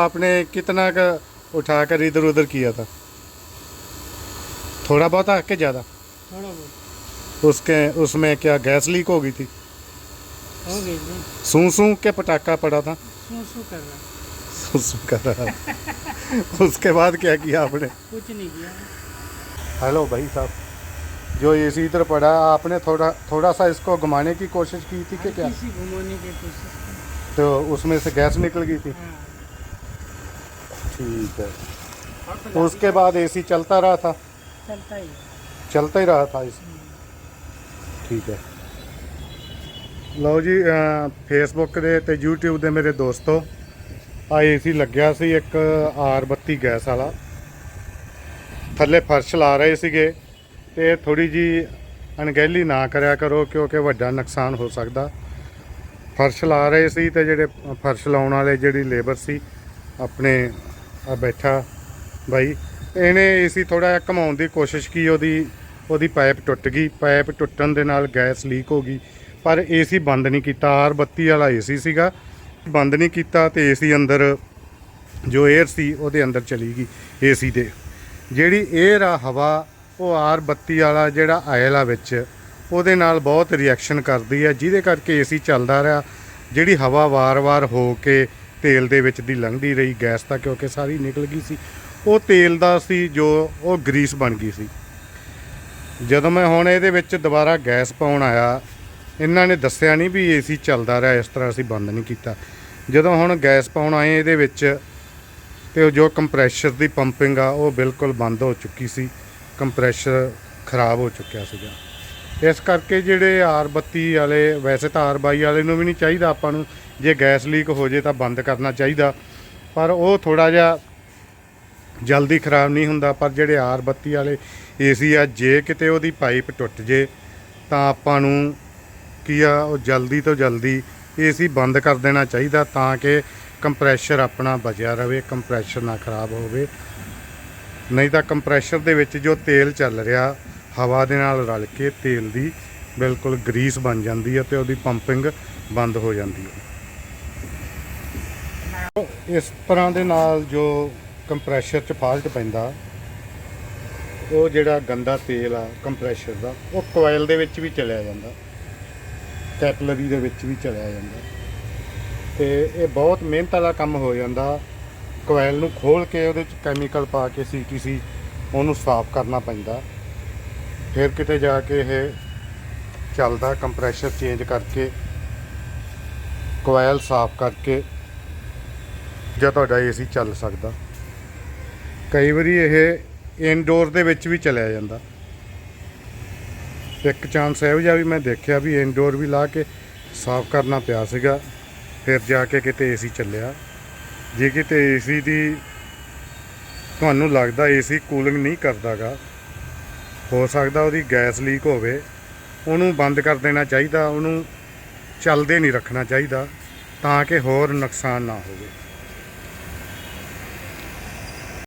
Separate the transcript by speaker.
Speaker 1: आपने कितना का उठाकर इधर उधर किया था? थोड़ा बहुत आके ज़्यादा?
Speaker 2: थोड़ा बहुत।
Speaker 1: उसके उसमें क्या गैस लीक हो गई थी?
Speaker 2: हो गई
Speaker 1: सू सू के पटाखा पड़ा था?
Speaker 2: सू सू कर रहा।
Speaker 1: सू सू कर रहा उसके बाद क्या किया आपने?
Speaker 2: कुछ नहीं किया।
Speaker 1: हेलो भाई साहब जो एसी इधर पड़ा आपने थोड़ा थोड़ा सा इसको घुमाने की कोशिश की थी कि क्या?
Speaker 2: घुमाने की कोशिश
Speaker 1: तो उसमें से गैस निकल गई थी?
Speaker 2: हाँ।
Speaker 1: ठीक है तो उसके बाद एसी चलता रहा था
Speaker 2: चलता ही है
Speaker 1: चलता ही रहा था इस ਠੀਕ ਹੈ ਲਓ ਜੀ ਫੇਸਬੁੱਕ ਦੇ ਤੇ YouTube ਦੇ ਮੇਰੇ ਦੋਸਤੋ ਆ ਏਸੀ ਲੱਗਿਆ ਸੀ ਇੱਕ R32 ਗੈਸ ਵਾਲਾ ਥੱਲੇ ਫਰਸ਼ ਲਾ ਰਹੇ ਸੀਗੇ ਤੇ ਥੋੜੀ ਜੀ ਅਣਗਹਿਲੀ ਨਾ ਕਰਿਆ ਕਰੋ ਕਿਉਂਕਿ ਵੱਡਾ ਨੁਕਸਾਨ ਹੋ ਸਕਦਾ ਫਰਸ਼ ਲਾ ਰਹੇ ਸੀ ਤੇ ਜਿਹੜੇ ਫਰਸ਼ ਲਾਉਣ ਵਾਲੇ ਜਿਹੜੀ ਲੇਬਰ ਸੀ ਆਪਣੇ ਆ ਬੈਠਾ ਬਾਈ। ਇਹਨੇ ਏਸੀ ਥੋੜਾ ਜਿਹਾ ਘਮਾਉਣ ਦੀ ਕੋਸ਼ਿਸ਼ ਕੀ, ਉਹਦੀ ਉਹਦੀ ਪਾਈਪ ਟੁੱਟ ਗਈ। ਪਾਈਪ ਟੁੱਟਣ ਦੇ ਨਾਲ ਗੈਸ ਲੀਕ ਹੋ ਗਈ। ਪਰ ਏਸੀ ਬੰਦ ਨਹੀਂ ਕੀਤਾ। R32 ਵਾਲਾ ਏਸੀ ਸੀਗਾ। ਬੰਦ ਨਹੀਂ ਕੀਤਾ ਤੇ ਏਸੀ ਅੰਦਰ, ਜੋ 에ਅਰ ਸੀ, ਉਹਦੇ ਅੰਦਰ ਚਲੀ ਗਈ ਏਸੀ ਦੇ। ਜਿਹੜੀ 에ਅਰ ਆ ਹਵਾ, ਉਹ R32 ਵਾਲਾ ਜਿਹੜਾ ਆਇਲ ਆ ਵਿੱਚ, ਉਹਦੇ ਨਾਲ ਬਹੁਤ ਰਿਐਕਸ਼ਨ ਕਰਦੀ ਹੈ ਜਿਹਦੇ ਕਰਕੇ ਏਸੀ ਚੱਲਦਾ ਰਿਹਾ। ਜਿਹੜੀ ਹਵਾ ਵਾਰ-ਵਾਰ ਹੋ ਕੇ ਤੇਲ ਦੇ ਵਿੱਚ ਦੀ ਲੰਘਦੀ ਰਹੀ ਗੈਸ ਤਾਂ ਕਿਉਂਕਿ ਸਾਰੀ ਨਿਕਲ ਗਈ ਸੀ। ਉਹ ਤੇਲ ਦਾ ਸੀ ਜੋ ਉਹ ਗਰੀਸ ਬਣ ਗਈ ਸੀ। ਜਦੋਂ ਮੈਂ ਹੁਣ ਇਹਦੇ ਵਿੱਚ ਦੁਬਾਰਾ ਗੈਸ ਪਾਉਣ ਆਇਆ, ਇਹਨਾਂ ਨੇ ਦੱਸਿਆ ਨਹੀਂ ਵੀ ਏਸੀ ਚੱਲਦਾ ਰਿਹਾ, ਇਸ ਤਰ੍ਹਾਂ ਅਸੀਂ ਬੰਦ ਨਹੀਂ ਕੀਤਾ। ਜਦੋਂ ਹੁਣ ਗੈਸ ਪਾਉਣ ਆਏ ਇਹਦੇ ਵਿੱਚ, ਤੇ ਉਹ ਜੋ ਕੰਪਰੈਸ਼ਰ ਦੀ ਪੰਪਿੰਗ ਆ, ਉਹ ਬਿਲਕੁਲ ਬੰਦ ਹੋ ਚੁੱਕੀ ਸੀ। ਕੰਪਰੈਸ਼ਰ ਖਰਾਬ ਹੋ ਚੁੱਕਿਆ ਸੀਗਾ। ਇਸ ਕਰਕੇ ਜਿਹੜੇ R32 ਵਾਲੇ, ਵੈਸੇ ਤਾਂ R22 ਵਾਲੇ ਨੂੰ ਵੀ ਨਹੀਂ ਚਾਹੀਦਾ ਆਪਾਂ ਨੂੰ। ਜੇ ਗੈਸ ਲੀਕ ਹੋ ਜੇ ਤਾਂ ਬੰਦ ਕਰਨਾ ਚਾਹੀਦਾ। ਪਰ ਉਹ ਥੋੜਾ ਜਿਹਾ ਜਲਦੀ ਖਰਾਬ ਨਹੀਂ ਹੁੰਦਾ, ਪਰ ਜਿਹੜੇ R32 ਵਾਲੇ ਏਸੀ ਆ, ਜੇ ਕਿਤੇ ਉਹਦੀ ਪਾਈਪ ਟੁੱਟ ਜੇ, ਤਾਂ ਆਪਾਂ ਨੂੰ ਕੀ ਆ, ਉਹ ਜਲਦੀ ਤੋਂ ਜਲਦੀ ਏਸੀ ਬੰਦ ਕਰ ਦੇਣਾ ਚਾਹੀਦਾ ਤਾਂ ਕਿ ਕੰਪਰੈਸ਼ਰ ਆਪਣਾ ਬਚਿਆ ਰਵੇ, ਕੰਪਰੈਸ਼ਰ ਨਾ ਖਰਾਬ ਹੋਵੇ। ਨਹੀਂ ਤਾਂ ਕੰਪਰੈਸ਼ਰ ਦੇ ਵਿੱਚ ਜੋ ਤੇਲ ਚੱਲ ਰਿਹਾ ਹਵਾ ਦੇ ਨਾਲ ਰਲ ਕੇ ਤੇਲ ਦੀ ਬਿਲਕੁਲ ਗਰੀਸ ਬਣ ਜਾਂਦੀ ਹੈ ਤੇ ਉਹਦੀ ਪੰਪਿੰਗ ਬੰਦ ਹੋ ਜਾਂਦੀ ਹੈ। ਇਸ ਤਰ੍ਹਾਂ ਦੇ ਨਾਲ ਜੋ ਕੰਪਰੈਸ਼ਰ 'ਚ ਫਾਲਟ ਪੈਂਦਾ, ਉਹ ਜਿਹੜਾ ਗੰਦਾ ਤੇਲ ਆ ਕੰਪਰੈਸ਼ਰ ਦਾ, ਉਹ ਕੋਇਲ ਦੇ ਵਿੱਚ ਵੀ ਚਲਿਆ ਜਾਂਦਾ ਕੈਪਲਰੀ ਦੇ ਵਿੱਚ ਵੀ ਚਲਿਆ ਜਾਂਦਾ ਤੇ ਇਹ ਬਹੁਤ ਮਿਹਨਤ ਵਾਲਾ ਕੰਮ ਹੋ ਜਾਂਦਾ। ਕੋਇਲ ਨੂੰ ਖੋਲ ਕੇ ਉਹਦੇ ਚ ਕੈਮੀਕਲ ਪਾ ਕੇ ਸੀਟੀਸੀ ਉਹਨੂੰ ਸਾਫ਼ ਕਰਨਾ ਪੈਂਦਾ। ਫਿਰ ਕਿਤੇ ਜਾ ਕੇ ਇਹ ਚੱਲਦਾ ਕੰਪਰੈਸ਼ਰ ਚੇਂਜ ਕਰਕੇ, ਕੋਇਲ ਸਾਫ਼ ਕਰਕੇ, ਜਾਂ ਤੁਹਾਡਾ ਏਸੀ ਚੱਲ ਸਕਦਾ। ਕਈ ਵਾਰੀ ਇਹ ਇਨਡੋਰ ਦੇ ਵਿੱਚ ਵੀ ਚਲਿਆ ਜਾਂਦਾ। ਇੱਕ ਚਾਂਸ ਇਹੋ ਜਿਹਾ ਵੀ ਮੈਂ ਦੇਖਿਆ ਵੀ ਇਨਡੋਰ ਵੀ ਲਾ ਕੇ ਸਾਫ਼ ਕਰਨਾ ਪਿਆ ਸੀਗਾ, ਫਿਰ ਜਾ ਕੇ ਕਿਤੇ ਏਸੀ ਚੱਲਿਆ। ਜੇ ਕਿਤੇ ਏਸੀ ਦੀ ਤੁਹਾਨੂੰ ਲੱਗਦਾ ਏਸੀ ਕੂਲਿੰਗ ਨਹੀਂ ਕਰਦਾਗਾ ਹੋ ਸਕਦਾ ਉਹਦੀ ਗੈਸ ਲੀਕ ਹੋਵੇ, ਉਹਨੂੰ ਬੰਦ ਕਰ ਦੇਣਾ ਚਾਹੀਦਾ, ਉਹਨੂੰ ਚੱਲਦੇ ਨਹੀਂ ਰੱਖਣਾ ਚਾਹੀਦਾ ਤਾਂ ਕਿ ਹੋਰ ਨੁਕਸਾਨ ਨਾ ਹੋਵੇ।